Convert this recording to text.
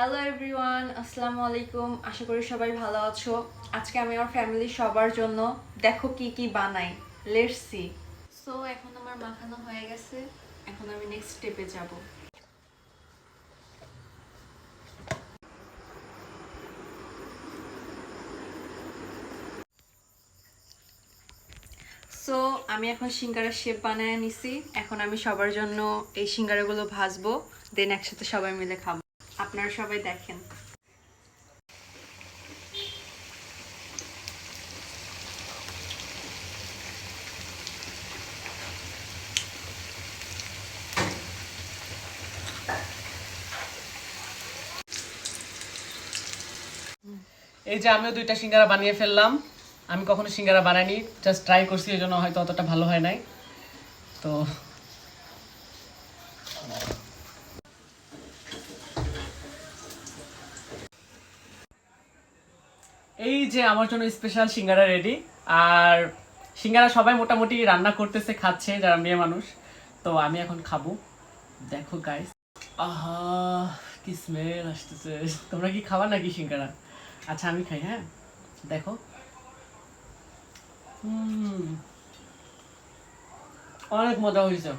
Hello everyone আসসালামু আলাইকুম আশা করি সবাই ভালো আছো। আজকে আমি আমার ফ্যামিলি সবার জন্য দেখো কি কি বানাই। লেটস সি এখন আমার মাখানো হয়ে গেছে। এখন আমি নেক্সট স্টেপে যাব। সো আমি এখন সিঙ্গারার শেপ বানিয়ে নিছি। এখন আমি সবার জন্য এই সিঙ্গারাগুলো ভাজবো। দেন একসাথে সবাই মিলে খাব। আপনারা সবাই দেখেন। এই যে আমিও দুইটা সিঙ্গারা বানিয়ে ফেললাম। আমি কখনো সিঙ্গারা বানাইনি জাস্ট ট্রাই করছি এই জন্য হয়তো অতটা ভালো হয় নাই। তো এই যে আমার জন্য স্পেশাল সিঙ্গারা রেডি আর সিঙ্গারা সবাই মোটামুটি রান্না করতেছে, খাচ্ছে, যারা মেয়ে মানুষ। তো আমি এখন খাব। দেখো গাইস আহা, কি স্মেল আসতেছে। তোমরা কি খাবা নাকি সিঙ্গারা? আচ্ছা আমি খাই হ্যাঁ? দেখো। অনেক মজা হয়েছে।